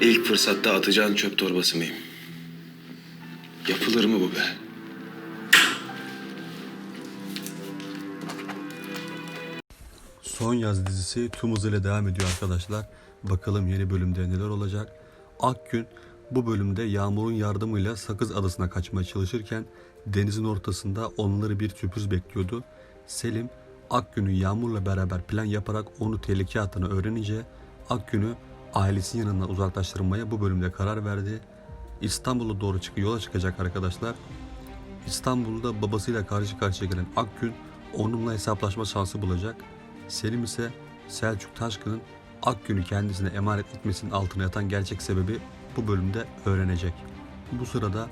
İlk fırsatta atacağın çöp torbası mıyım? Yapılır mı bu be? Son yaz dizisi tüm hızıyla devam ediyor arkadaşlar. Bakalım yeni bölümde neler olacak. Akgün bu bölümde Yağmur'un yardımıyla Sakız Adası'na kaçmaya çalışırken denizin ortasında onları bir sürpriz bekliyordu. Selim Akgün'ü Yağmur'la beraber plan yaparak onu tehlikeye attığını öğrenince Akgün'ü ailesinin yanından uzaklaştırmaya bu bölümde karar verdi. İstanbul'a doğru çıkı yola çıkacak arkadaşlar. İstanbul'da babasıyla karşı karşıya gelen Akgün onunla hesaplaşma şansı bulacak. Selim ise Selçuk Taşkın'ın Akgün'ü kendisine emanet etmesinin altına yatan gerçek sebebi bu bölümde öğrenecek. Bu sırada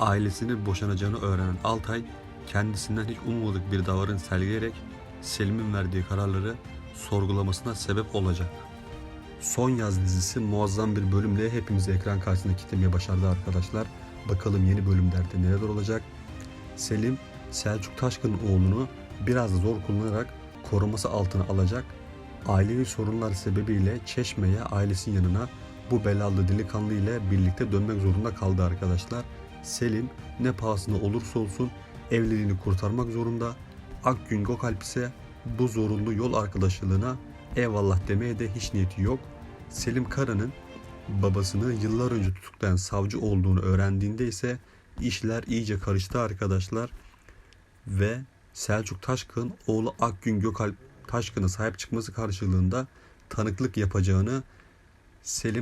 ailesinin boşanacağını öğrenen Altay kendisinden hiç ummadık bir davranış sergileyerek Selim'in verdiği kararları sorgulamasına sebep olacak. Son yaz dizisi muazzam bir bölümle hepimizi ekran karşısında kitlemeye başardı arkadaşlar. Bakalım yeni bölümlerde neler olacak. Selim, Selçuk Taşkın'ın oğlunu biraz zor kullanarak koruması altına alacak. Ailevi sorunlar sebebiyle Çeşme'ye ailesinin yanına bu belalı delikanlı ile birlikte dönmek zorunda kaldı arkadaşlar. Selim ne pahasına olursa olsun evliliğini kurtarmak zorunda. Akgün Gökalp ise bu zorunlu yol arkadaşlığına eyvallah demeye de hiç niyeti yok. Selim Kara'nın babasını yıllar önce tutuklayan savcı olduğunu öğrendiğinde ise işler iyice karıştı arkadaşlar. Ve Selçuk Taşkın oğlu Akgün Gökalp Taşkın'a sahip çıkması karşılığında tanıklık yapacağını Selim